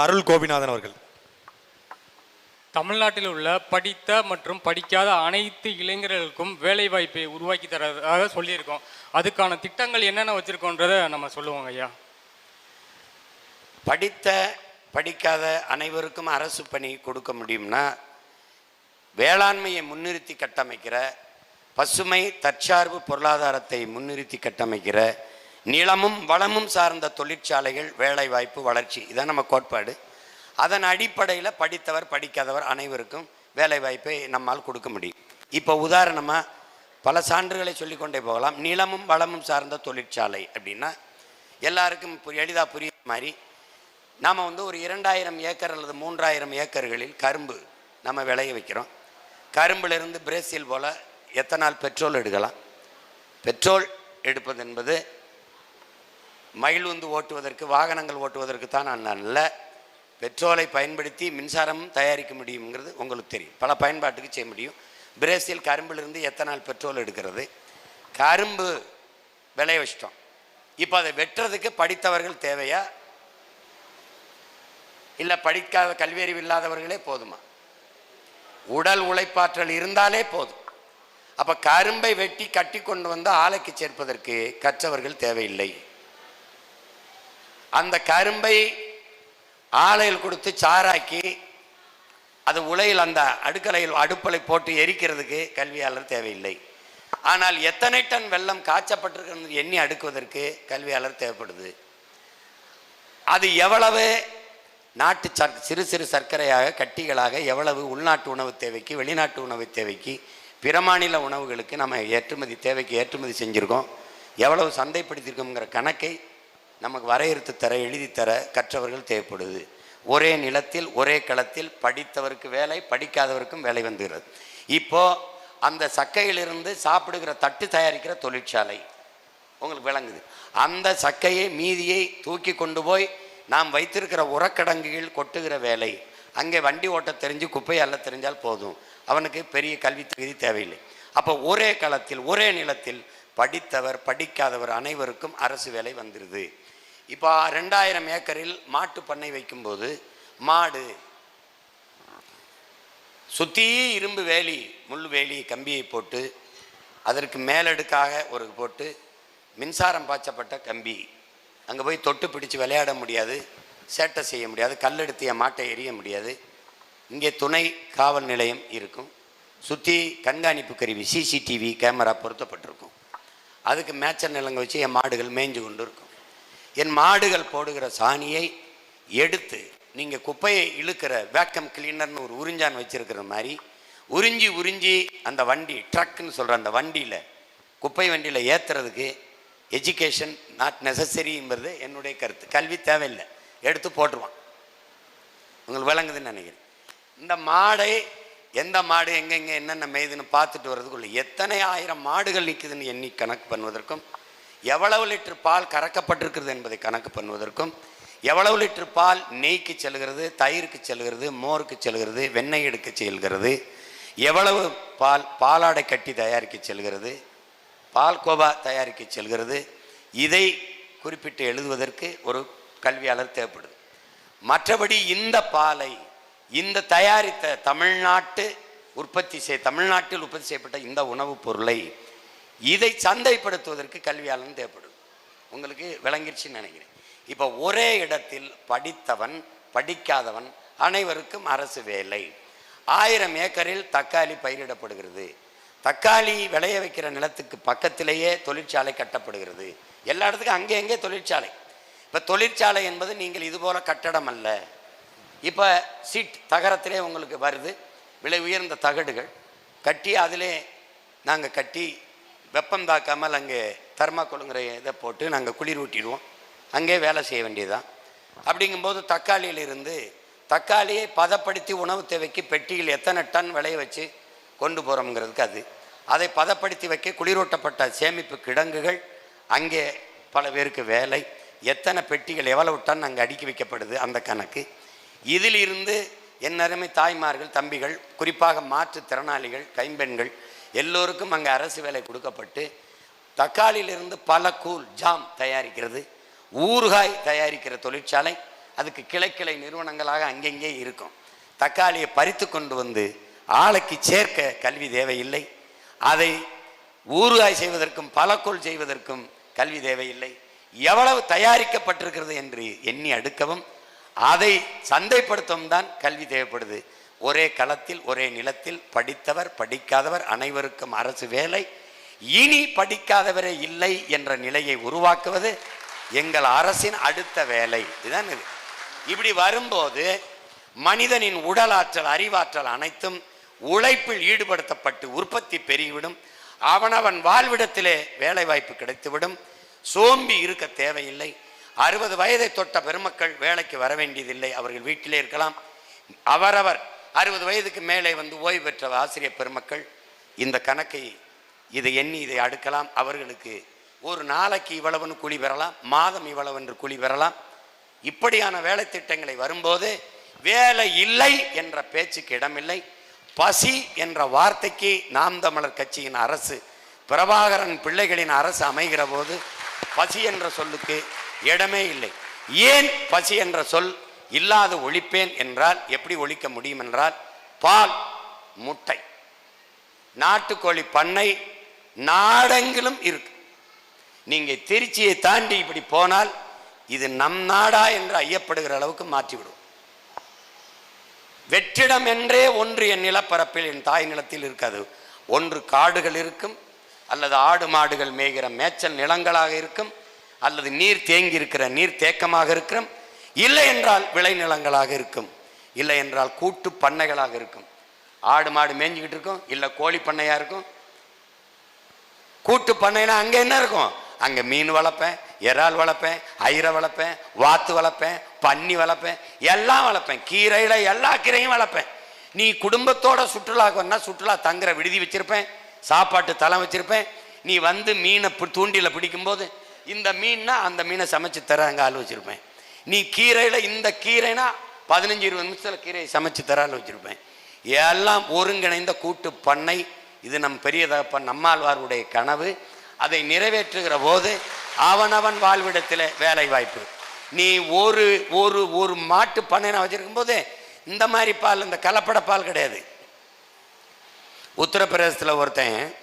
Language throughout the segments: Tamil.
அருள் கோபிநாதன் அவர்கள். தமிழ்நாட்டில் உள்ள படித்த மற்றும் படிக்காத அனைத்து இளைஞர்களுக்கும் வேலைவாய்ப்பை உருவாக்கி தரதாக சொல்லியிருக்கோம். அதுக்கான திட்டங்கள் என்னென்ன வச்சுருக்கோன்றதை நம்ம சொல்லுவோங்க ஐயா. படித்த படிக்காத அனைவருக்கும் அரசு பணி கொடுக்க முடியும்னா வேளாண்மையை முன்னிறுத்தி கட்டமைக்கிற பசுமை தற்சார்பு பொருளாதாரத்தை முன்னிறுத்தி கட்டமைக்கிற நிலமும் வளமும் சார்ந்த தொழிற்சாலைகள் வேலைவாய்ப்பு வளர்ச்சி இதான் நம்ம கோட்பாடு. அதன் அடிப்படையில் படித்தவர் படிக்காதவர் அனைவருக்கும் வேலைவாய்ப்பை நம்மால் கொடுக்க முடியும். இப்போ உதாரணமாக பல சான்றுகளை சொல்லிக்கொண்டே போகலாம். நிலமும் வளமும் சார்ந்த தொழிற்சாலை அப்படின்னா எல்லாருக்கும் எளிதாக புரியுற மாதிரி நாம் வந்து ஒரு இரண்டாயிரம் ஏக்கர் அல்லது மூன்றாயிரம் ஏக்கர்களில் கரும்பு நம்ம விளைய வைக்கிறோம். கரும்பிலிருந்து பிரேசில் போல் எத்தனால் பெட்ரோல் எடுக்கலாம்? பெட்ரோல் எடுப்பது என்பது மயில் ஓட்டுவதற்கு வாகனங்கள் ஓட்டுவதற்கு தான் நான் நல்ல பெட்ரோலை பயன்படுத்தி மின்சாரமும் தயாரிக்க முடியுங்கிறது உங்களுக்கு தெரியும். பல பயன்பாட்டுக்கு செய்ய முடியும். பிரேசில் கரும்பிலிருந்து எத்தனால் பெட்ரோல் எடுக்கிறது? கரும்பு விளைய வச்சிட்டோம். இப்போ அதை வெட்டுறதுக்கு படித்தவர்கள் தேவையா? இல்லை படிக்காத கல்வியறிவு இல்லாதவர்களே போதுமா? உடல் உழைப்பாற்றல் இருந்தாலே போதும். அப்போ கரும்பை வெட்டி கட்டி கொண்டு வந்து ஆலைக்கு சேர்ப்பதற்கு கற்றவர்கள் தேவையில்லை. அந்த கரும்பை ஆலையில் கொடுத்து சாராக்கி அது உலையில் அந்த அடுக்கலையில் அடுப்பலை போட்டு எரிக்கிறதுக்கு கல்வியாளர் தேவையில்லை. ஆனால் எத்தனை டன் வெள்ளம் காய்ச்சப்பட்டிருக்கிறது எண்ணி அடுக்குவதற்கு கல்வியாளர் தேவைப்படுது. அது எவ்வளவு? நாட்டு சர் சிறு சிறு சர்க்கரையாக கட்டிகளாக எவ்வளவு? உள்நாட்டு உணவு தேவைக்கு வெளிநாட்டு உணவு தேவைக்கு பிற மாநில உணவுகளுக்கு நம்ம ஏற்றுமதி தேவைக்கு ஏற்றுமதி செஞ்சுருக்கோம். எவ்வளவு சந்தைப்படுத்தியிருக்கோங்கிற கணக்கை நமக்கு வரையறுத்து தர எழுதி தர கற்றவர்கள் தேவைப்படுது. ஒரே நிலத்தில் ஒரே களத்தில் படித்தவருக்கு வேலை படிக்காதவருக்கும் வேலை வந்துகிறது. இப்போது அந்த சக்கையிலிருந்து சாப்பிடுகிற தட்டு தயாரிக்கிற தொழிற்சாலை உங்களுக்கு விளங்குது. அந்த சக்கையை மீதியை தூக்கி கொண்டு போய் நாம் வைத்திருக்கிற உரக்கடங்குகள் கொட்டுகிற வேலை அங்கே வண்டி ஓட்ட தெரிஞ்சு குப்பை அல்ல தெரிஞ்சால் போதும். அவனுக்கு பெரிய கல்வி தகுதி தேவையில்லை. அப்போ ஒரே களத்தில் ஒரே நிலத்தில் படித்தவர் படிக்காதவர் அனைவருக்கும் அரசு வேலை வந்துடுது இப்போ ரெண்டாயிரம் ஏக்கரில் மாட்டு பண்ணை வைக்கும்போது மாடு சுற்றி இரும்பு வேலி முள் வேலி கம்பியை போட்டு அதற்கு மேலடுக்காக ஒரு போட்டு மின்சாரம் பாய்ச்சப்பட்ட கம்பி. அங்கே போய் தொட்டு பிடிச்சு விளையாட முடியாது சேட்டை செய்ய முடியாது கல்லெடுத்திய என் மாட்டை எரிய முடியாது. இங்கே துணை காவல் நிலையம் இருக்கும். சுற்றி கண்காணிப்பு கருவி சிசிடிவி கேமரா பொருத்தப்பட்டிருக்கும். அதுக்கு மேச்சர் நிலங்க வச்சு என் மாடுகள் மேய்ஞ்சு கொண்டு இருக்கும். என் மாடுகள் போடுகிற சாணியை எடுத்து நீங்கள் குப்பையை இழுக்கிற வேக்கம் கிளீனர்னு ஒரு உறிஞ்சான் வச்சுருக்கிற மாதிரி உறிஞ்சி உறிஞ்சி அந்த வண்டி ட்ரக்குன்னு சொல்கிற அந்த வண்டியில் குப்பை வண்டியில் ஏற்றுறதுக்கு எஜுகேஷன் நாட் நெசசரிங்கிறது என்னுடைய கருத்து. கல்வி தேவையில்லை. எடுத்து போட்டுருவான். உங்களுக்கு விளங்குதுன்னு நினைக்கிறேன். இந்த மாடை எந்த மாடு எங்கெங்கே என்னென்ன மேய்துன்னு பார்த்துட்டு வர்றதுக்குள்ள எத்தனை ஆயிரம் மாடுகள் நிற்குதுன்னு எண்ணி கணக்கு பண்ணுவதற்கும் எவ்வளவு லிட்டர் பால் கறக்கப்பட்டிருக்கிறது என்பதை கணக்கு பண்ணுவதற்கும் எவ்வளவு லிட்டர் பால் நெய்க்கு செல்கிறது தயிருக்கு செல்கிறது மோருக்கு செல்கிறது வெண்ணெய் எடுக்க செல்கிறது எவ்வளவு பால் பாலாடை கட்டி தயாரிக்க செல்கிறது பால் கோபா தயாரிக்க செல்கிறது இதை குறிப்பிட்டு எழுதுவதற்கு ஒரு கல்வியாளர் தேவைப்படுது. மற்றபடி இந்த பாலை இந்த தயாரித்த தமிழ்நாட்டு உற்பத்தி செய் தமிழ்நாட்டில் உற்பத்தி செய்யப்பட்ட இந்த உணவுப் பொருளை இதை சந்தைப்படுத்துவதற்கு கல்வியாளன் தேவைப்படும் உங்களுக்கு விளங்கிருச்சுன்னு நினைக்கிறேன். இப்போ ஒரே இடத்தில் படித்தவன் படிக்காதவன் அனைவருக்கும் அரசு வேலை. ஆயிரம் ஏக்கரில் தக்காளி பயிரிடப்படுகிறது. தக்காளி விளைய வைக்கிற நிலத்துக்கு பக்கத்திலேயே தொழிற்சாலை கட்டப்படுகிறது. எல்லா இடத்துக்கும் அங்கே அங்கே தொழிற்சாலை. இப்போ தொழிற்சாலை என்பது நீங்கள் இது போல கட்டடம் அல்ல. இப்போ சீட் தகரத்திலே உங்களுக்கு வருது. விலை உயர்ந்த தகடுகள். கட்டி அதிலே நாங்கள் கட்டி வெப்பம் தாக்காமல் அங்கே தர்மாக்கோலுங்கிற இதை போட்டு நாங்கள் குளிர் ஊட்டிடுவோம். அங்கே வேலை செய்ய வேண்டியதுதான். அப்படிங்கும்போது தக்காளியிலிருந்து தக்காளியை பதப்படுத்தி உணவு தேவைக்கு பெட்டியில் எத்தனை டன் விளைய வச்சு கொண்டு போகிறோங்கிறதுக்கு அது. அதை பதப்படுத்தி வைக்க குளிரூட்டப்பட்ட சேமிப்பு கிடங்குகள் அங்கே பல பேருக்கு வேலை. எத்தனை பெட்டிகள் எவ்வளவு டன் அங்கே அடுக்கி வைக்கப்படுது அந்த கணக்கு. இதிலிருந்து என் அருமை தாய்மார்கள் தம்பிகள் குறிப்பாக மாற்றுத்திறனாளிகள் கைம்பெண்கள் எல்லோருக்கும் அங்கே அரசு வேலை கொடுக்கப்பட்டு தக்காளியிலிருந்து பல கூழ் ஜாம் தயாரிக்கிறது ஊறுகாய் தயாரிக்கிற தொழிற்சாலை அதுக்கு கிளை கிளை நிறுவனங்களாக அங்கெங்கே இருக்கும். தக்காளியை பறித்து கொண்டு வந்து ஆலைக்கு சேர்க்க கல்வி தேவையில்லை. அதை ஊறுகாய் செய்வதற்கும் பலக்கோல் செய்வதற்கும் கல்வி தேவையில்லை. எவ்வளவு தயாரிக்கப்பட்டிருக்கிறது என்று எண்ணி அடுக்கவும் அதை சந்தைப்படுத்தவும் தான் கல்வி தேவைப்படுது. ஒரே களத்தில் ஒரே நிலத்தில் படித்தவர் படிக்காதவர் அனைவருக்கும் அரசு வேலை. இனி படிக்காதவரே இல்லை என்ற நிலையை உருவாக்குவது எங்கள் அரசின் அடுத்த வேலை. இதுதான் இது. இப்படி வரும்போது மனிதனின் உடலாற்றல் அறிவாற்றல் அனைத்தும் உழைப்பில் ஈடுபடுத்தப்பட்டு உற்பத்தி பெருகிவிடும். அவனவன் வாழ்விடத்திலே வேலை வாய்ப்பு கிடைத்துவிடும். சோம்பி இருக்க தேவையில்லை. அறுபது வயதை தொட்ட பெருமக்கள் வேலைக்கு வர வேண்டியதில்லை. அவர்கள் வீட்டிலே இருக்கலாம். அவரவர் அறுபது வயதுக்கு மேலே வந்து ஓய்வு பெற்ற ஆசிரியர் பெருமக்கள் இந்த கணக்கை இதை எண்ணி இதை அடுக்கலாம். அவர்களுக்கு ஒரு நாளைக்கு இவ்வளவுன்னு கூலி பெறலாம் மாதம் இவ்வளவு என்று கூலி பெறலாம். இப்படியான வேலை திட்டங்களை வரும்போது வேலை இல்லை என்ற பேச்சுக்கு இடமில்லை. பசி என்ற வார்த்தைக்கு நாம் தமிழர் கட்சியின் அரசு பிரபாகரன் பிள்ளைகளின் அரசு அமைகிற போது பசி என்ற சொல்லுக்கு இடமே இல்லை. ஏன் பசி என்ற சொல் இல்லாத ஒழிப்பேன் என்றால் எப்படி ஒழிக்க முடியும் என்றால் பால் முட்டை. நாட்டுக்கோழி பண்ணை நாடெங்கிலும் இருக்கு. நீங்கள் திருச்சியை தாண்டி இப்படி போனால் இது நம் நாடா என்று ஐயப்படுகிற அளவுக்கு மாற்றிவிடும். வெற்றிடம் என்றே ஒன்று என் நிலப்பரப்பில் என் தாய் நிலத்தில் இருக்காது. ஒன்று காடுகள் இருக்கும் அல்லது ஆடு மாடுகள் மேய்கிற மேய்ச்சல் நிலங்களாக இருக்கும் அல்லது நீர் தேங்கி இருக்கிற நீர் தேக்கமாக இருக்கும் இல்லை என்றால் விளைநிலங்களாக இருக்கும். இல்லை என்றால் கூட்டு பண்ணைகளாக இருக்கும். ஆடு மாடு மேய்ஞ்சிக்கிட்டு இருக்கும். இல்லை கோழி பண்ணையாக இருக்கும். கூட்டு பண்ணைனா அங்கே என்ன இருக்கும்? அங்கே மீன் வளர்ப்பேன் இறால் வளர்ப்பேன் ஐரை வளர்ப்பேன் வாத்து வளர்ப்பேன் பன்னி வளர்ப்பேன் எல்லாம் வளர்ப்பேன். கீரையில் எல்லா கீரையும் வளர்ப்பேன். நீ குடும்பத்தோட சுற்றுலாவுக்கு வந்தால் சுற்றுலா தங்குற விடுதி வச்சுருப்பேன் சாப்பாட்டு தளம் வச்சுருப்பேன். நீ வந்து மீனை தூண்டியில் தூண்டில பிடிக்கும்போது இந்த மீன்னா அந்த மீனை சமைச்சு தர அங்கே ஆள் வச்சிருப்பேன். நீ கீரையில் இந்த கீரைனா பதினஞ்சு இருபது நிமிஷத்தில் கீரையை சமைச்சு தர வச்சுருப்பேன். எல்லாம் ஒருங்கிணைந்த கூட்டு பண்ணை. இது நம் பெரிய தகப்பன் நம்மாழ்வாருடைய கனவு. அதை நிறைவேற்றுகிற போது அவனவன் வாழ்விடத்தில் வேலை வாய்ப்பு நீ ஒரு ஒரு ஒரு மாட்டு பண்ணை வச்சிருக்கும் போது இந்த மாதிரி பால் இந்த கலப்பட பால் கிடையாது. உத்தரப்பிரதேசத்தில் ஒருத்தன்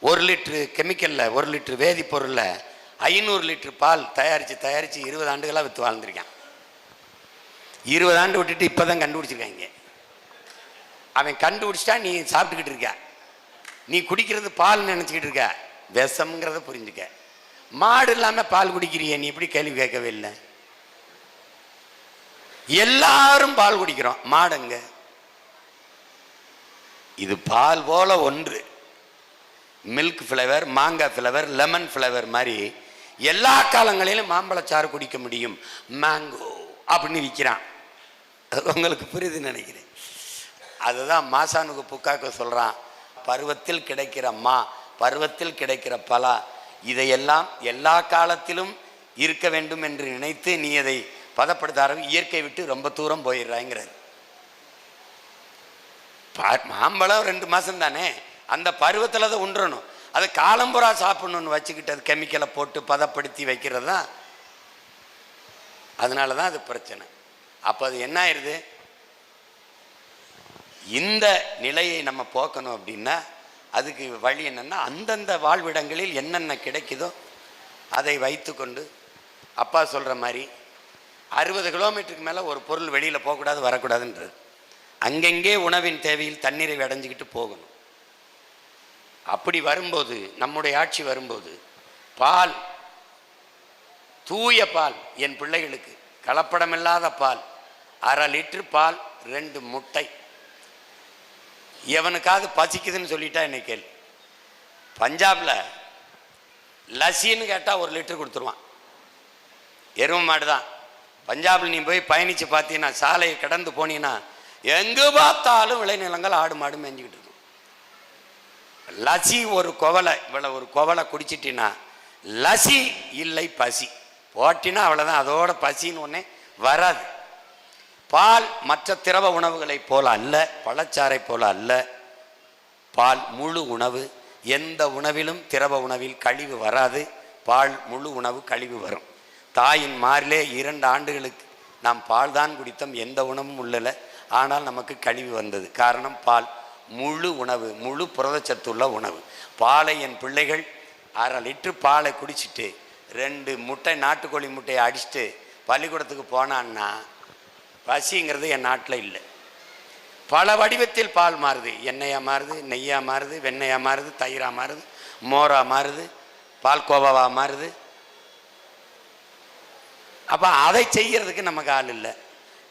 ஒரு லிட்ரு கெமிக்கலில் ஒரு லிட்ரு வேதிப்பொருளில் ஐநூறு லிட்டர் பால் தயாரித்து தயாரித்து இருபது ஆண்டுகளாக விற்று வாழ்ந்திருக்கான். இருபது ஆண்டு விட்டுட்டு இப்போ தான் கண்டுபிடிச்சிருக்காங்க. அவன் கண்டுபிடிச்சிட்டா நீ சாப்பிட்டுக்கிட்டு இருக்க. நீ குடிக்கிறது பால் நினச்சிக்கிட்டு இருக்க. விஷம்ங்கிறத புரிஞ்சுக்க. மாடு இல்லாமல் பால் குடிக்கிறிய நீ எப்படி கேள்வி கேட்கவே இல்லை? எல்லாரும் பால் குடிக்கிறோம். மாடுங்க. இது பால் போல ஒன்று. மில்க் ஃப்ளேவர் மாங்காய் ஃப்ளேவர் லெமன் ஃப்ளேவர் மாதிரி எல்லா காலங்களிலும் மாம்பழச்சாறு குடிக்க முடியும். மேங்கோ அப்படின்னு விற்கிறான் அது உங்களுக்கு புரியுதுன்னு நினைக்கிறேன். அதுதான் மாசானுக்கு புக்காக்க சொல்கிறான் பருவத்தில் கிடைக்கிற மா பருவத்தில் கிடைக்கிற பலா இதையெல்லாம் எல்லா காலத்திலும் இருக்க வேண்டும் என்று நினைத்து நீ அதை பதப்படுத்த ஆரம்பி இயற்கை விட்டு ரொம்ப தூரம் போயிடுறாங்கிறது மாம்பழம் ரெண்டு மாதம் தானே அந்த பருவத்தில் தான் உண்றணும் அது காலம்புறா சாப்பிடணும்னு வச்சுக்கிட்டு அது கெமிக்கலை போட்டு பதப்படுத்தி வைக்கிறது தான். அதனால தான் அது பிரச்சனை. அப்போ அது என்ன ஆயிடுது இந்த நிலையை நம்ம போக்கணும் அப்படின்னா அதுக்கு வழி என்னென்னா அந்தந்த வாழ்விடங்களில் என்னென்ன கிடைக்குதோ அதை வைத்துக்கொண்டு அப்பா சொல்கிற மாதிரி அறுபது கிலோமீட்டருக்கு மேலே ஒரு பொருள் வெளியில் போகக்கூடாது வரக்கூடாதுன்றது. அங்கங்கே உணவின் தேவையில் தண்ணீரை அடைஞ்சிக்கிட்டு போகணும். அப்படி வரும்போது நம்முடைய ஆட்சி வரும்போது பால் தூய பால் என் பிள்ளைகளுக்கு கலப்படமில்லாத பால் அரை லிட்டர் பால் ரெண்டு முட்டை. எவனுக்காவது பசிக்குதுன்னு சொல்லிட்டா என்னை கேள்வி பஞ்சாபில் லசின்னு கேட்டால் ஒரு லிட்டர் கொடுத்துருவான். எருமை மாடு தான் பஞ்சாபில் நீ போய் பயணித்து பார்த்தீங்கன்னா சாலையை கடந்து போனீங்கன்னா எங்கே பார்த்தாலும் விளைநிலங்கள் ஆடு மாடு மேய்ஞ்சிக்கிட்டு இருக்கும். லசி ஒரு குவலை இவ்வளோ ஒரு குவலை குடிச்சிட்டினா லசி இல்லை பசி. போட்டினா அவ்வளோதான் அதோட பசின்னு ஒன்றே வராது. பால் மற்ற திரவ உணவுகளைப் போல அல்ல பழச்சாறை போல அல்ல. பால் முழு உணவு எந்த உணவிலும் திரவ உணவில் கழிவு வராது. பால் முழு உணவு கழிவு வரும். தாயின் மாறிலே இரண்டு ஆண்டுகளுக்கு நாம் பால் தான் குடித்தோம் எந்த உணவும் உள்ளல. ஆனால் நமக்கு கழிவு வந்தது. காரணம் பால். முழு உணவு முழு புரதச்சத்துள்ள உணவு. பாலை என் பிள்ளைகள் அரை லிட்டரு பாலை குடிச்சிட்டு ரெண்டு முட்டை நாட்டுக்கோழி முட்டையை அடிச்சுட்டு பள்ளிக்கூடத்துக்கு போனான்னா பசிங்கிறது என் நாட்டில் இல்லை. பல வடிவத்தில் பால் மாறுது. எண்ணெயாக மாறுது நெய்யாக மாறுது வெண்ணையாக மாறுது தயிராக மாறுது மோராக மாறுது பால் கோவாவாக மாறுது. அப்போ அதை செய்கிறதுக்கு நமக்கு ஆள் இல்லை.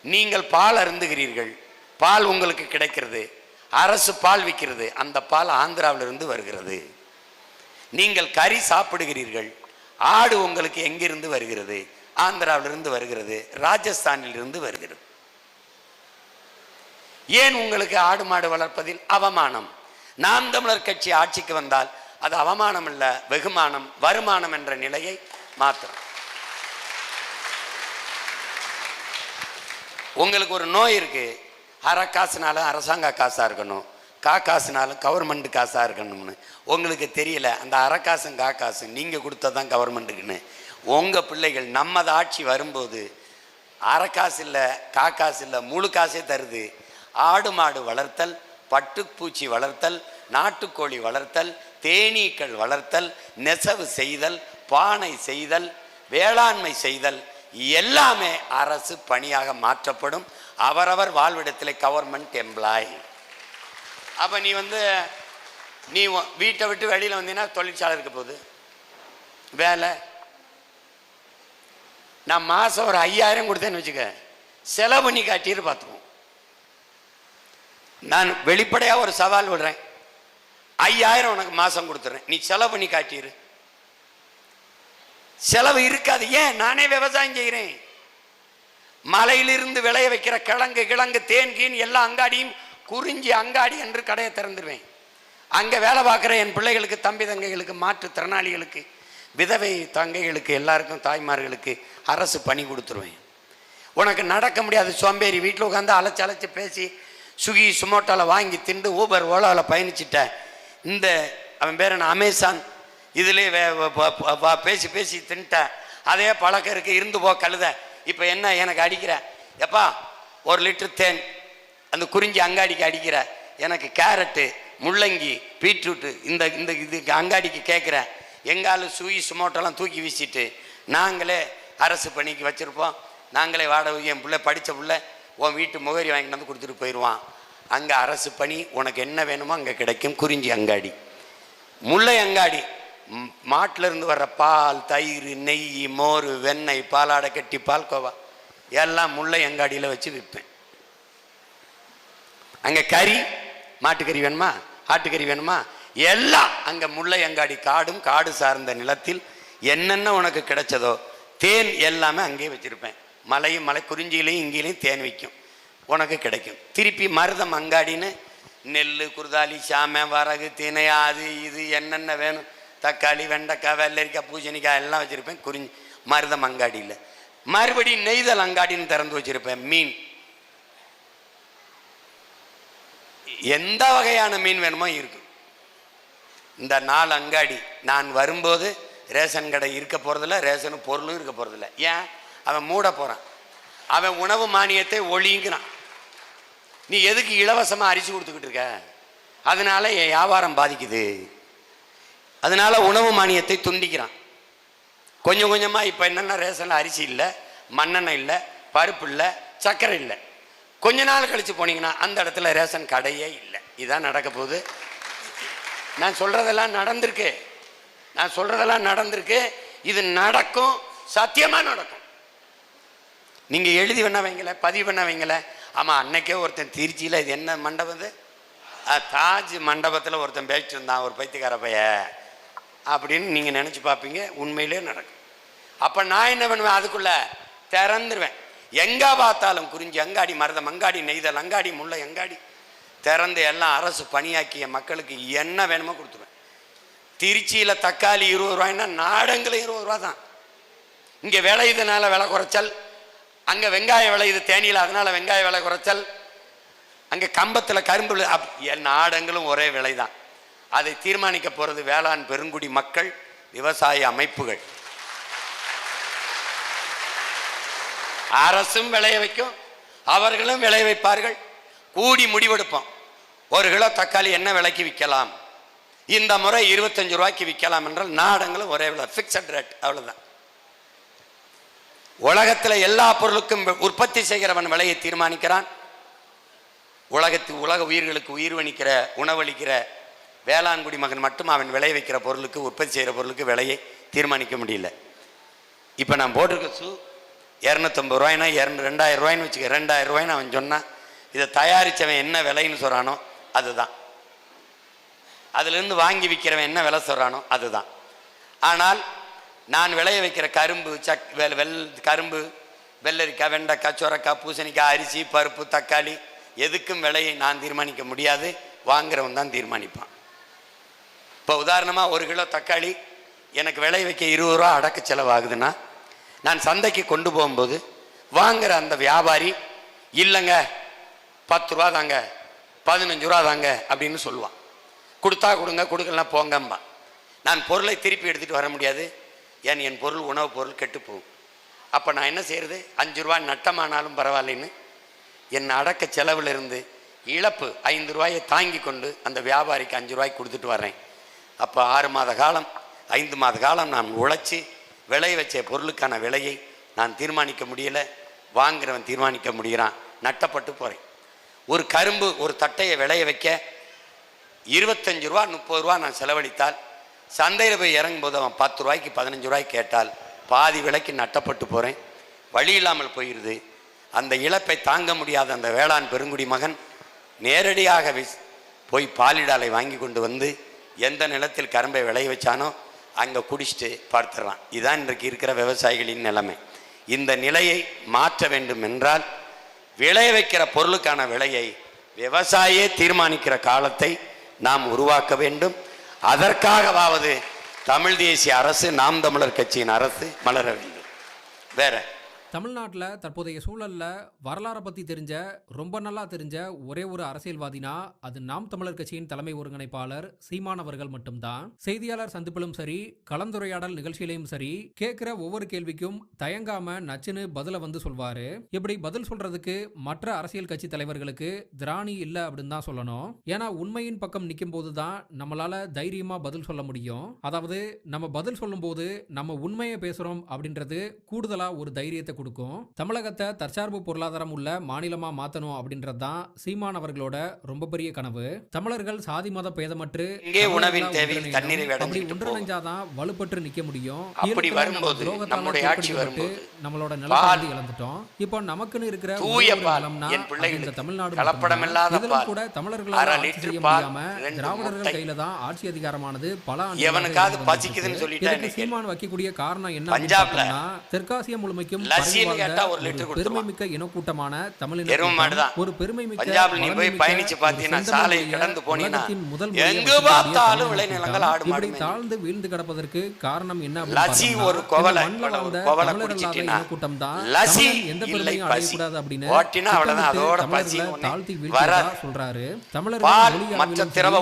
நீங்கள் பால் அருந்துகிறீர்கள். பால் உங்களுக்கு கிடைக்கிறது. அரசு பால் விற்கிறது அந்த பால் ஆந்திராவிலிருந்து வருகிறது. நீங்கள் கறி சாப்பிடுகிறீர்கள் ஆடு உங்களுக்கு எங்கிருந்து வருகிறது? ஆந்திராவிலிருந்து வருகிறது ராஜஸ்தானிலிருந்து வருகிறது. ஏன் உங்களுக்கு ஆடு மாடு வளர்ப்பதில் அவமானம்? நாம் தமிழர் கட்சி ஆட்சிக்கு வந்தால் அது அவமானம் இல்ல வெகுமானம் வருமானம் என்ற நிலையை மாற்றும் உங்களுக்கு ஒரு நோய் இருக்கு அரை காசுனாலும் அரசாங்க காசாக இருக்கணும். கா காசுனாலும் கவர்மெண்ட் காசாக இருக்கணும்னு. உங்களுக்கு தெரியல அந்த அரை காசும் கா காசு கொடுத்தா கொடுத்ததான் கவர்மெண்ட்டுக்குன்னு உங்கள் பிள்ளைகள் நம்மது ஆட்சி வரும்போது அரை காசு இல்லை கா காசு இல்லை முழு காசே தருது. ஆடு மாடு வளர்த்தல் பட்டுப்பூச்சி வளர்த்தல் நாட்டுக்கோழி வளர்த்தல் தேனீக்கள் வளர்த்தல் நெசவு செய்தல் பானை செய்தல் வேளாண்மை செய்தல் எல்லாமே அரசு பணியாக மாற்றப்படும். அவரவர் வாழ்விடத்தில் கவர்மெண்ட் எம்ப்ளாய். அப்போ நீ வந்து நீ வீட்டை விட்டு வெளியில் வந்தீங்கன்னா தொழிற்சாலை இருக்க போகுது. வேலை. நான் மாதம் ஒரு ஐயாயிரம் கொடுத்தேன்னு வச்சுக்க செலவு பண்ணி காட்டிட்டு பார்த்துக்குவோம் நான் வெளிப்படையாக ஒரு சவால் விடுறேன். ஐயாயிரம் உனக்கு மாதம் கொடுத்துட்றேன் நீ செலவு பண்ணி காட்டிடு செலவு இருக்காது. ஏன்? நானே விவசாயம் செய்கிறேன் மலையிலிருந்து விளைய வைக்கிற கிழங்கு கிழங்கு தேன் கீன் எல்லா அங்காடியும் குறிஞ்சி அங்காடி என்று கடையை திறந்துருவேன். அங்கே வேலை பார்க்குற என் பிள்ளைகளுக்கு தம்பி தங்கைகளுக்கு மாற்றுத்திறனாளிகளுக்கு விதவை தங்கைகளுக்கு எல்லாருக்கும் தாய்மார்களுக்கு அரசு பணி கொடுத்துருவேன். உனக்கு நடக்க முடியாது சோம்பேறி. வீட்டில் உட்காந்து அலைச்சி அலைச்சி பேசி சுகி சுமோட்டோவில் வாங்கி திண்டு ஊபர் ஓலாவில் பயணிச்சிட்ட இந்த அவன் பேர் என்ன? அமேசான். இதுலேயே பேசி பேசி தின்ட்ட. அதே பழக்கம் இருக்கு. இருந்து போ கழுத. இப்போ என்ன எனக்கு அடிக்கிற? எப்பா ஒரு லிட்டர் தேன் அந்த குறிஞ்சி அங்காடிக்கு அடிக்கிற? எனக்கு கேரட்டு முள்ளங்கி பீட்ரூட்டு இந்த இந்த இதுக்கு அங்காடிக்கு கேட்குற எங்காலும் சூயி சுமோட்டெல்லாம் தூக்கி வீசிட்டு நாங்களே அரசு பணிக்கு வச்சுருப்போம். நாங்களே வாடகை என் பிள்ளை படித்த பிள்ளை உன் வீட்டு முகரி வாங்கிட்டு வந்து கொடுத்துட்டு போயிடுவான் அங்கே அரசு பணி உனக்கு என்ன வேணுமோ அங்கே கிடைக்கும். குறிஞ்சி அங்காடி. முல்லை அங்காடி. மாட்டிலேருந்து வர்ற பால் தயிர் நெய் மோர் வெண்ணெய் பாலாடை கட்டி பால் கோவா. எல்லாம் முல்லை அங்காடியில் வச்சு விற்பேன் அங்கே கறி மாட்டுக்கறி வேணுமா? ஆட்டுக்கறி வேணுமா? எல்லாம் அங்கே முல்லை அங்காடி காடும் காடு சார்ந்த நிலத்தில் என்னென்ன உனக்கு கிடைச்சதோ தேன் எல்லாமே அங்கேயே வச்சுருப்பேன். மலையும் மலை குறிஞ்சியிலையும் இங்கேயும் தேன் விற்கும் உனக்கு கிடைக்கும். திருப்பி மருதம் அங்காடின்னு நெல் குருதாலி சாமை வரகு தினை அது இது என்னென்ன வேணும்? தக்காளி வெண்டைக்காய் வெள்ளரிக்காய் பூசணிக்காய் எல்லாம் வச்சுருப்பேன். குறிஞ்சி மருதம் அங்காடியில் மறுபடியும் நெய்தல் அங்காடின்னு திறந்து வச்சுருப்பேன் மீன். எந்த வகையான மீன் வேணுமோ இருக்கும் இந்த நாலு அங்காடி நான் வரும்போது ரேஷன் கடை இருக்க போகிறதில்ல ரேஷனும் பொருளும் இருக்க போகிறதில்ல ஏன்? அவன் மூட போகிறான் அவன் உணவு மானியத்தை ஒழிங்கிறான் நீ எதுக்கு இலவசமாக அரிசி கொடுத்துக்கிட்டு இருக்க? அதனால என் வியாபாரம் பாதிக்குது. அதனால உணவு மானியத்தை துண்டிக்கிறான். கொஞ்சம் கொஞ்சமாக இப்போ என்னென்ன ரேஷனில் அரிசி இல்லை மண்ணெண்ணெய் இல்லை பருப்பு இல்லை சர்க்கரை இல்லை. கொஞ்ச நாள் கழித்து போனீங்கன்னா அந்த இடத்துல ரேஷன் கடையே இல்லை. இதான் நடக்க போகுது. நான் சொல்கிறதெல்லாம் நடந்திருக்கு. நான் சொல்கிறதெல்லாம் நடந்திருக்கு. இது நடக்கும். சத்தியமாக நடக்கும். நீங்கள் எழுதி வேணா வைங்கள பதிவு பண்ண வைங்கள. ஆமாம் அன்னைக்கே ஒருத்தன் திருச்சியில் இது என்ன மண்டபம் இது? தாஜ் மண்டபத்தில் ஒருத்தன் பேசிட்டு இருந்தான் ஒரு பைத்தியக்கார பைய அப்படின்னு நீங்கள் நினச்சி பார்ப்பீங்க. உண்மையிலே நடக்கும். அப்போ நான் என்ன பண்ணுவேன்? அதுக்குள்ள திறந்துருவேன். எங்கே பார்த்தாலும் குறிஞ்சி அங்காடி மருதம் அங்காடி நெய்தல் அங்காடி முல்லை அங்காடி. திறந்து எல்லாம் அரசு பணியாக்கிய மக்களுக்கு என்ன வேணுமோ கொடுத்துருவேன். திருச்சியில் தக்காளி இருபது ரூபாய்னா நாடங்களும் இருபது ரூபா தான். இங்கே விளையுதுனால விலை குறைச்சல். அங்கே வெங்காயம் விளையுது தேனியில் அதனால் வெங்காய விலை குறைச்சல். அங்கே கம்பத்தில் கரும்பு அப் நாடங்களும் ஒரே விலை தான். அதை தீர்மானிக்க போகிறது வேளாண் பெருங்குடி மக்கள் விவசாய அமைப்புகள். அரசும் விளைய வைக்கும் அவர்களும் விளைய வைப்பார்கள். கூடி முடிவெடுப்போம். ஒரு கிலோ தக்காளி என்ன விலைக்கு விற்கலாம்? இந்த முறை இருபத்தஞ்சு ரூபாய்க்கு விற்கலாம் என்றால் நாடங்களும் ஒரே விலை ஃபிக்ஸட் ரேட் அவ்வளோதான் உலகத்தில் எல்லா பொருளுக்கும் உற்பத்தி செய்கிறவன் விலையை தீர்மானிக்கிறான். உலகத்து உலக உயிர்களுக்கு உயிர்வணிக்கிற உணவளிக்கிற வேளாண்குடி மகன் மட்டும் அவன் விளைய வைக்கிற பொருளுக்கு உற்பத்தி செய்கிற பொருளுக்கு விலையை தீர்மானிக்க முடியல. இப்போ நான் போட்டிருக்க ஷூ இரநூத்தம்பது ரூபாய்னா இரண்டு ரெண்டாயிரம் ரூபாய்னு வச்சுக்க ரெண்டாயிரம் ரூபாய்னு அவன் சொன்னான் இதை தயாரித்தவன் என்ன விலைன்னு சொல்கிறானோ அதுதான். அதுலேருந்து வாங்கி விற்கிறவன் என்ன விலை சொல்கிறானோ அதுதான். ஆனால் நான் விளைய வைக்கிற கரும்பு சக் வெல் வெல் கரும்பு வெள்ளரிக்காய் வெண்டைக்காய் சுரக்காய் பூசணிக்காய் அரிசி பருப்பு தக்காளி எதுக்கும் விலையை நான் தீர்மானிக்க முடியாது. வாங்குறவன் தான் தீர்மானிப்பான். இப்போ உதாரணமாக ஒரு கிலோ தக்காளி எனக்கு விளை வைக்க இருபது ரூபா அடக்க செலவாகுதுன்னா நான் சந்தைக்கு கொண்டு போகும்போது வாங்குற அந்த வியாபாரி இல்லைங்க பத்து ரூபா தாங்க பதினஞ்சு ரூபா தாங்க அப்படின்னு சொல்லுவான். கொடுத்தா கொடுங்க கொடுக்கலாம் போங்கம்பா நான் பொருளை திருப்பி எடுத்துகிட்டு வர முடியாது. ஏன் என் பொருள் உணவுப் பொருள் கெட்டு போகும். அப்போ நான் என்ன செய்கிறது அஞ்சு ரூபா நட்டமானாலும் பரவாயில்லைன்னு என் அடக்க செலவுல இருந்து இழப்பு ஐந்து ரூபாயை தாங்கி கொண்டு அந்த வியாபாரிக்கு அஞ்சு ரூபாய்க்கு கொடுத்துட்டு வரேன் அப்போ ஆறு மாத காலம் ஐந்து மாத காலம் நான் உழைச்சி விளை வச்ச பொருளுக்கான விலையை நான் தீர்மானிக்க முடியல. வாங்குறவன் தீர்மானிக்க முடிகிறான் நட்டப்பட்டு போகிறேன் ஒரு கரும்பு ஒரு தட்டையை விளைய வைக்க இருபத்தஞ்சு ரூபா முப்பது ரூபா நான் செலவழித்தால் சந்தையில் போய் இறங்கும்போது அவன் பத்து ரூபாய்க்கு பதினஞ்சு ரூபாய்க்கு கேட்டால் பாதி விலைக்கு நட்டப்பட்டு போகிறேன் வழி இல்லாமல் போயிடுது அந்த இழப்பை தாங்க முடியாத அந்த வேளாண் பெருங்குடி மகன் நேரடியாக போய் பாலிடாலை வாங்கி கொண்டு வந்து எந்த நிலத்தில் கரும்பை விளைய வச்சானோ அங்கே குடிச்சிட்டு பார்த்துடுறான் இதுதான் இன்றைக்கு இருக்கிற விவசாயிகளின் நிலைமை. இந்த நிலையை மாற்ற வேண்டும் என்றால் விளைய வைக்கிற பொருளுக்கான விலையை விவசாயியே தீர்மானிக்கிற காலத்தை நாம் உருவாக்க வேண்டும். அதற்காகவாவது தமிழ் தேசிய அரசு நாம் தமிழர் கட்சியின் அரசு மலர வேண்டும். வேற தமிழ்நாட்டில் தற்போதைய சூழலில் வரலாறை பற்றி தெரிஞ்ச ரொம்ப நல்லா தெரிஞ்ச ஒரே ஒரு அரசியல்வாதினா அது நாம் தமிழர் கட்சியின் தலைமை ஒருங்கிணைப்பாளர் சீமானவர்கள் மட்டும்தான். செய்தியாளர் சந்திப்பிலும் சரி கலந்துரையாடல் நிகழ்ச்சியிலையும் சரி கேட்குற ஒவ்வொரு கேள்விக்கும் தயங்காம நச்சுன்னு பதில வந்து சொல்வாரு. இப்படி பதில் சொல்றதுக்கு மற்ற அரசியல் கட்சி தலைவர்களுக்கு திராணி இல்லை அப்படின்னு தான் சொல்லணும். ஏன்னா உண்மையின் பக்கம் நிற்கும் போது தான் நம்மளால தைரியமா பதில் சொல்ல முடியும். அதாவது நம்ம பதில் சொல்லும்போது நம்ம உண்மையை பேசுறோம் அப்படின்றது கூடுதலா ஒரு தைரியத்தை கொடுக்கும். தமிழகத்தை தற்சார்பு பொருளாதாரம் உள்ள மாநிலமா மாத்தணும் அப்படின்றது தான் சீமான் அவர்களோட ரொம்ப பெரிய கனவு. தமிழர்கள் சாதி மத பேதமற்று உணவின் தேவையில். தண்ணீரை அப்படி. ஒன்றிணைஞ்சாதான் வலுப்பட்டு நிக்க முடியும். அப்படி வரும்போது, ஆட்சி வரும்போது, நம்மளோட நிலத்தை இழந்துட்டோம். இப்போ நமக்குன்னு இருக்கிற தூய ஒரு பால் நிலம்னா என் அது பிள்ளைகளுக்கு இந்த தமிழ்நாடு கலப்படமில்லாத கூட தமிழர்களால் செய்ய முடியாம திராவிடர்கள். கையில தான் ஆட்சி அதிகாரமானது பல எவனுக்காவது பசிக்குதுன்னு சொல்லிட்டா சீமான் வைக்கக்கூடிய காரணம் என்ன அப்படின்னு பஞ்சாப்ல. பார்த்தோம்னா, தெற்காசிய முழுமைக்கும் கேட்டா ஒரு லிட்டர் கொடுத்துருவான். பெருமைமிக்க இனக்கூட்டமான தமிழ். ஒரு பஞ்சாப்ல நீ போய் பயணிச்சு சாலை கடந்து போனீங்கன்னா உலகத்தின் முதல் எங்கு பார்த்தாலும் விளைநிலங்கள் ஆடு மாடு இப்படி. தாழ்ந்து வீழ்ந்து கிடப்பதற்கு காரணம் என்ன லசி ஒரு தமிழர் குடிச்சிட்டினா, இனக்கூட்டம் தான் லசி தமிழன் எந்த இல்லை பெருமையும் பசி. அடையக்கூடாது அப்படின்னு ஓட்டினா அவ்வளவுதான், அதோட பசி தாழ்த்தி. வீழ்த்தியதா சொல்றாரு தமிழர்கள் பால் மற்ற திரவ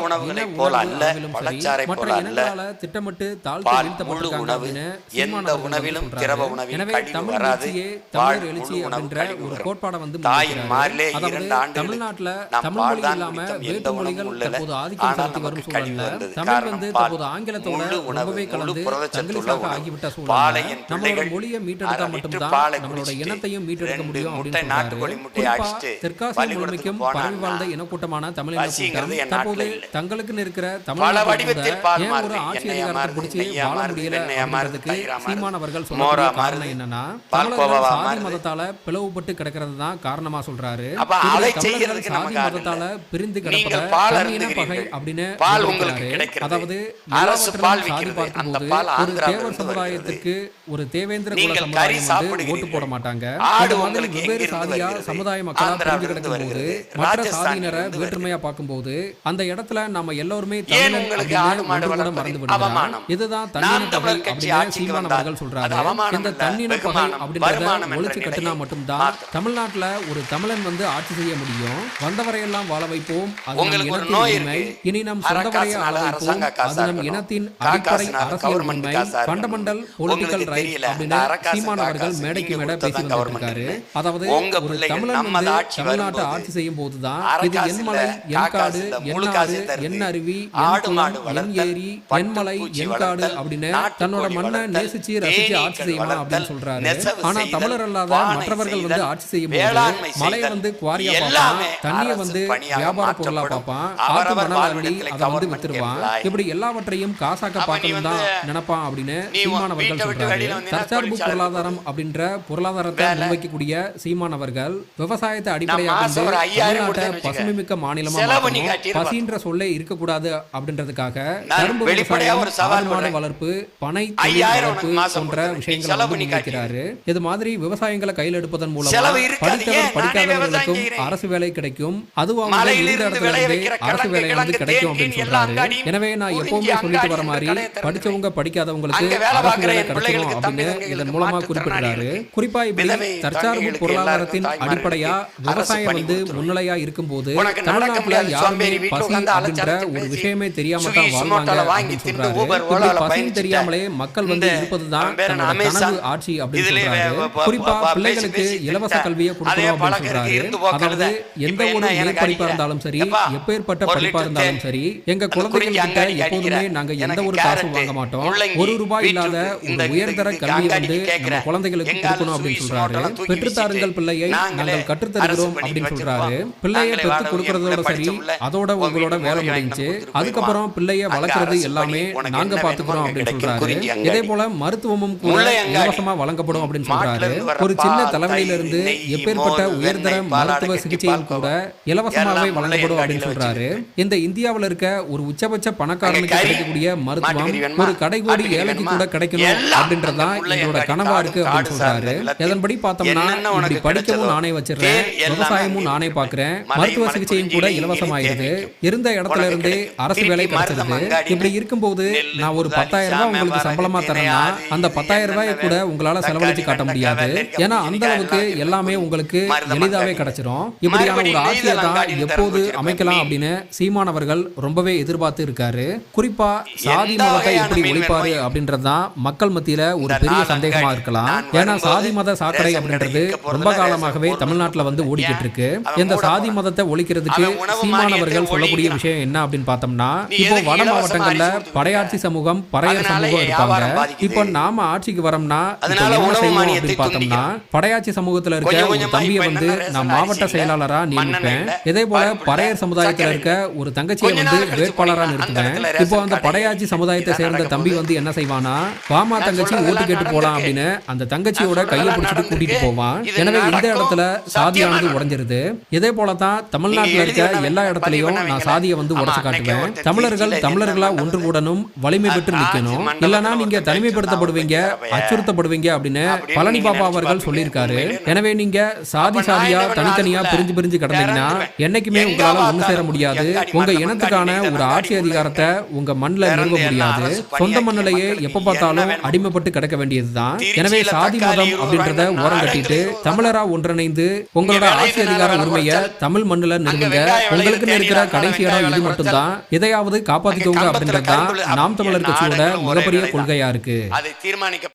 அல்ல, பழச்சாறை போல அல்ல. திட்டமிட்டு தாழ்த்தி வீழ்த்தப்பட்டிருக்காங்க எந்த உணவிலும். திரவ உணவில் கழிவு வராது பால் தமிழர் எழுச்சி அப்படின்ற ஒரு. கோட்பாடை வந்து அதாவது தமிழ்நாட்டுல தமிழ் மொழி இல்லாம வேற்று மொழிகள். தற்போது ஆதிக்கம் செலுத்தி வரும் சூழல்ல. தமிழ் வந்து. தற்போது ஆங்கிலத்தோட ரொம்பவே கலந்து தங்கிலீஷாக. ஆகிவிட்ட சூழல்ல நம்மளோட மொழியை மீட்டெடுத்தா மட்டும்தான் நம்மளோட இனத்தையும் மீட்டெடுக்க முடியும் அப்படின்னு சொல்றாரு தெற்காசிய முழுமைக்கும் பரவி வாழ்ந்த இனக்கூட்டமான தமிழ் இனக்கூட்டம் தற்போது. தங்களுக்குன்னு இருக்கிற தமிழ்நாட்டில் ஏன் ஒரு. ஆட்சி அதிகாரத்தை பிடிச்சி வாழ முடியல அப்படின்றதுக்கு தயிரா மாறுது, சீமான் அவர்கள் மோரா சொல்லக்கூடிய காரணம் என்னன்னா சாதி. மதத்தால பிளவுபட்டு கிடக்கிறது தான் காரணமா சொல்றாரு சாதி மதத்தால. பிரிந்து பகை. அப்படின்னு. அதாவது சாதி. பார்க்கும்போது ஒரு தேவர். சமுதாயத்திற்கு ஒரு தேவேந்திர குல சமுதாயம் வந்து. ஓட்டு போட மாட்டாங்க வெவ்வேறு சாதியா? சமுதாய மக்களா பிரிஞ்சு கிடக்கும்போது வருகிறது. மற்ற சாதியினரை. வேற்றுமையா பார்க்கும்போது அந்த இடத்துல நம்ம எல்லாருமே தமிழன் அப்படின்னு மறந்து அவமானம்? இதுதான் தன்னின பகை அப்படின்னு சீமான் அவர்கள் சொல்றாரு இந்த தன்னின பகை வெகுமானம். என்ற ஒழிச்சு கட்டினா மட்டும்தான். தமிழ்நாட்டுல ஒரு தமிழன் வந்து ஆட்சி செய்ய முடியும் வந்தவரையெல்லாம் வாழ வைப்போம் அது உங்களுக்கு ஒரு நோய். இனி நம் சொந்தவரையை ஆள வைப்போம் அது நம். இனத்தின் அடிப்படை அரசியல் இருக்கணும். Fundamental political right. அப்படின்னு சீமான் அவர்கள் மேடைக்கு மேடை பேசி வந்திருக்காரு. அதாவது ஒரு தமிழன் வந்து தமிழ்நாட்டை ஆட்சி செய்யும் போதுதான் இது என் மலை என் காடு என் ஆறு. என் அருவி என் ஏரி என் மலை என் காடு அப்படின்னு தன்னோட மண்ணை நேசிச்சு ரசிச்சு ஆட்சி செய்யலாம் அப்படின்னு சொல்றாரு ஆனா செய்தல், தமிழர் அல்லாத பானை மற்றவர்கள் வந்து ஆட்சி செய்யும் போது மலையை வந்து குவாரியா பார்ப்பான் தண்ணியை வந்து வியாபார பொருளா. பார்ப்பான் ஆத்து அதை வந்து வித்துருவான். இப்படி எல்லாவற்றையும் காசாக்க பார்க்கணும் தான் நினைப்பான் அப்படின்னு சீமானவர்கள் சொல்றாரு தற்சார்பு பொருளாதாரம் அப்படின்ற பொருளாதாரத்தை. முன்வைக்கக்கூடிய சீமானவர்கள் விவசாயத்தை அடிப்படையாக கொண்டு ஒரு 5000 தமிழ்நாட்டை கொடுத்தேன்னு வச்சுக்க. பசுமை மிக்க மாநிலமா. பசின்ற சொல்லே இருக்கக்கூடாது அப்படின்றதுக்காக கரும்பு விவசாயம். வளர்ப்பு 5000 வளர்ப்பு போன்ற. விஷயங்களை முன்வைக்கிறாரு இது மாதிரி விவசாயங்களை கையில் எடுப்பதன் மூலமா. படித்தவர் படிக்காதவர்களுக்கும். அரசு வேலை கிடைக்கும் அதுவும் அரசு வேலை வந்து கிடைக்கும் அப்படின்னு சொல்றாரு எனவே நான் எப்பவுமே சொல்லிட்டு வர மாதிரி படிச்சவங்க படிக்காதவங்களுக்கு அரசு வேலை பிள்ளைகளுக்கு, அப்படின்னு இதன் மூலமா குறிப்பிடுறாரு குறிப்பா இப்படி தற்சார்பு பொருளாதாரத்தின் அடிப்படையா விவசாயம் வந்து. முன்னிலையா இருக்கும்போது உனக்கு நடக்க தமிழ்நாட்டுல யாருமே பசி அப்படின்ற ஒரு விஷயமே தெரியாம தான் வாழ்வாங்க அப்படின்னு சொல்றாரு பசி. தெரியாமலே மக்கள் வந்து இருப்பதுதான் தன்னோட அமேசான். கனவு ஆட்சி அப்படின்னு சொல்றாரு குறிப்பா பிள்ளைகளுக்கு இலவச. கல்வியை கொடுக்கணும் அப்படின்னு சொல்றாரு. அதாவது எந்த ஒரு மேற்படிப்பா அடிக்கிற? இருந்தாலும் சரி எப்பா, எப்பேற்பட்ட படிப்பா இருந்தாலும். சரி எங்க குழந்தைகள் கிட்ட எப்போதுமே. நாங்க எந்த ஒரு காசு கேரட்டு, வாங்க மாட்டோம் ஒரு ரூபாய் இல்லாத ஒரு இந்த உயர்தர கல்வியை வந்து நம்ம. குழந்தைகளுக்கு கொடுக்கணும் அப்படின்னு சொல்றாரு பெற்றுத்தாருங்கள் பிள்ளையை நாங்களே கற்றுத்தருகிறோம் அப்படின்னு சொல்றாரு. பிள்ளையை பெற்று கொடுக்கறதோட சரி அதோட உங்களோட வேலை முடிஞ்சு அதுக்கப்புறம் பிள்ளைய வளர்க்கறது எல்லாமே நாங்க பாத்துக்கிறோம் அப்படின்னு சொல்றாரு. இதே போல மருத்துவமும் கூட. இலவசமா வழங்கப்படும் அப்படின்னு மாட்டுல சொல்றாரு ஒரு சின்ன பால், தலைவலியில இருந்து தயிர், நெய், எப்பேற்பட்ட உயர்தர மருத்துவ சிகிச்சையும் கூட கோவா. இலவசமாவே எல்லாம் முல்லை வழங்கப்படும் அப்படின்னு சொல்றாரு இந்த இந்தியாவுல இருக்க ஒரு உச்சபட்ச பணக்காரனுக்கு கிடைக்கக்கூடிய மருத்துவம்? ஒரு கடைகோடி ஆட்டுக்கறி ஏழைக்கு? கூட கிடைக்கணும் இதோட அங்காடி, கனவா காடு, இருக்கு அப்படின்னு காடு சொல்றாரு அதன்படி பார்த்தோம்னா இப்படி படிக்கவும் கிடைச்சதோ, நானே வச்சிடுறேன் எல்லாமே விவசாயமும் நானே. பாக்குறேன் மருத்துவ சிகிச்சையும் கூட இலவசமாயிருது. இருந்த இடத்துல இருந்தே. அரசு வேலை அங்காடின்னு இப்படி இருக்கும்போது நான் ஒரு பத்தாயிரம் ரூபாய் உங்களுக்கு சம்பளமா தரேன்னா அந்த பத்தாயிரம் ரூபாய் கூட? உங்களால செலவழிச்சு காட்ட முடியாது ஏன்னா அந்த அளவுக்கு எல்லாம். உங்களுக்கு எளிதாவே அங்காடி. கிடைச்சிரும் இப்படியான ஒரு ஆட்சியை தான் எப்போது அமைக்கலாம். அப்படின்னு சீமானவர்கள் ரொம்பவே எதிர்பார்த்து இருக்காரு குறிப்பா சாதி மதத்தை எப்படி ஒழிப்பாரு அப்படின்றதுதான் மக்கள் மத்தியில ஒரு பெரிய சந்தேகமா. இருக்கலாம் ஏன்னா சாதி மத சாக்கடை அப்படின்றது ரொம்ப காலமாகவே தமிழ்நாட்டுல வந்து? ஓடிக்கிட்டு இருக்கு இந்த சாதி. மதத்தை ஒழிக்கிறதுக்கு சீமானவர்கள் சொல்லக்கூடிய. விஷயம் என்ன அப்படின்னு பார்த்தோம்னா இப்போ வட மாவட்டங்கள்ல படையாட்சி சமூகம் பறையர் சமூகம் இருப்பாங்க. இப்போ நாம ஆட்சிக்கு வரோம்னா என்ன செய்வோம் அப்படின்னு பார்த்தோம்னா படையாட்சி சமூகத்துல இருக்க தம்பியை வந்து நான் மாவட்ட செயலாளரா நியமிப்பேன் இதே போல பறையர் சமுதாயத்துல இருக்க ஒரு தங்கச்சியை வந்து வேட்பாளரா நிறுத்துவேன் இப்போ அந்த கடை சமுதாயத்தை சேர்ந்த தம்பி. வந்து என்ன செய்வானா நான் தங்கச்சி ஓட்டு கேட்டு போலாம். அப்படின்னு அந்த தங்கச்சியோட கையை பிடிச்சிட்டு கூட்டிட்டு. போவான் எனவே இந்த. இடத்துல சாதியானது உடைஞ்சிருது இதே போல தான் தமிழ்நாட்டில் இருக்க எல்லா இடத்துலயும் நான். சாதியை வந்து உடைச்சு காட்டுவேன் தமிழர்கள் தமிழர்களா ஒன்று கூடணும் வலிமை பெற்று ஆ, நிக்கணும் மண்டபத்துல இல்லனா நீங்க தனிமைப்படுத்தப்படுவீங்க அச்சுறுத்தப்படுவீங்க அப்படின்னு அப்படின்னு பழனி பாப்பா அவர்கள். சொல்லியிருக்காரு. எனவே நீங்க சாதி சாதியா? தனித்தனியா பிரிஞ்சு பிரிஞ்சு கிடந்தீங்கன்னா. என்னைக்குமே உங்களால ஒண்ணு சேர முடியாது. உங்க இனத்துக்கான ஒரு ஆட்சி அதிகாரத்தை உங்க மண்ணில் நிறுவ முடியாது. சொந்த மண்ணிலேயே எப்ப பார்த்தாலும் அடிமைப்பட்டு கிடக்க வேண்டியதுதான். எனவே சாதி மதம் அப்படின்றத ஓரம் கட்டிட்டு தமிழரா ஒன்றிணைந்து உங்களோட ஆட்சி அதிகார உரிமையை. தமிழ் மண்ணுல நிறுவுங்க உங்களுக்கு இருக்கிற கடைசி இடம் இது மட்டும்தான். இதையாவது காப்பாத்திக்கோங்க அப்படின்றதுதான் நாம் தமிழர் கட்சியோட மிகப்பெரிய. கொள்கையா இருக்கு. அதை தீர்மானிக்க